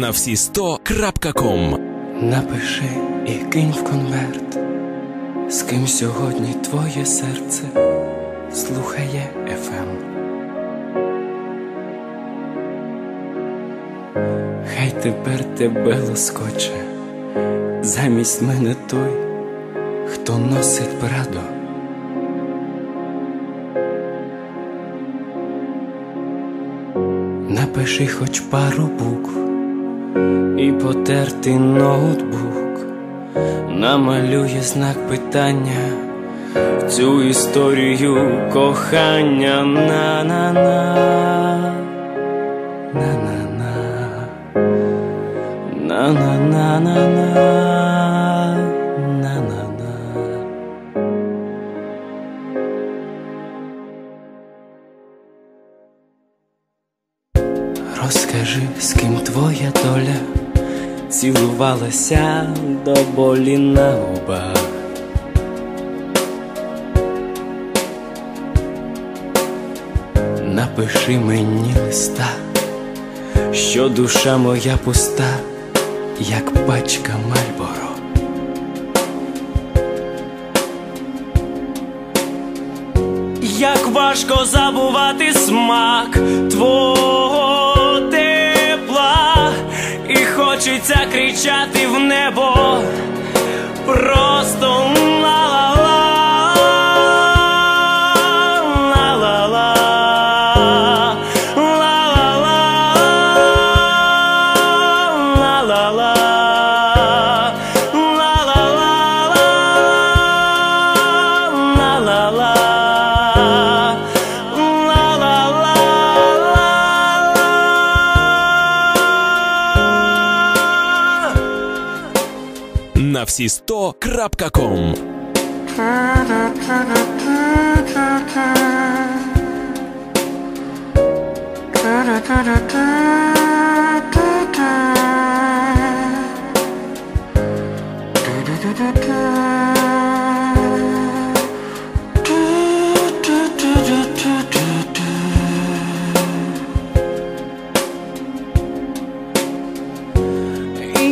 на всі сто крапка ком. Напиши і кинь в конверт, з ким сьогодні твоє серце слухає Ем. ефем. Хай тепер тебе лоскоче, замість мене той, хто носить прадо. Напиши хоч пару букв і потертий ноутбук. Намалює знак питання в цю історію кохання. На-на-на, на-на-на, на-на-на-на-на, на-на-на. Розкажи, з ким твоя доля цілувалася до болі на губах. Напиши мені листа, що душа моя пуста, як пачка Мальборо. Як важко забувати смак хочеться кричати На всі сто крапка ком.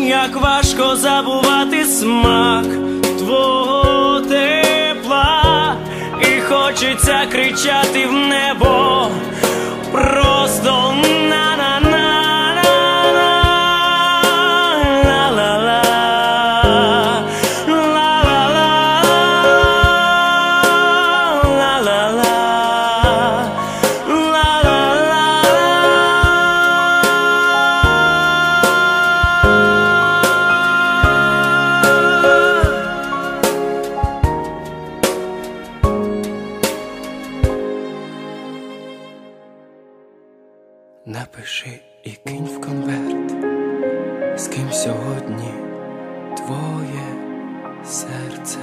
Як важко забувати смак твого тепла, і хочеться кричати в небо. Напиши і кинь в конверт, з ким сьогодні твоє серце.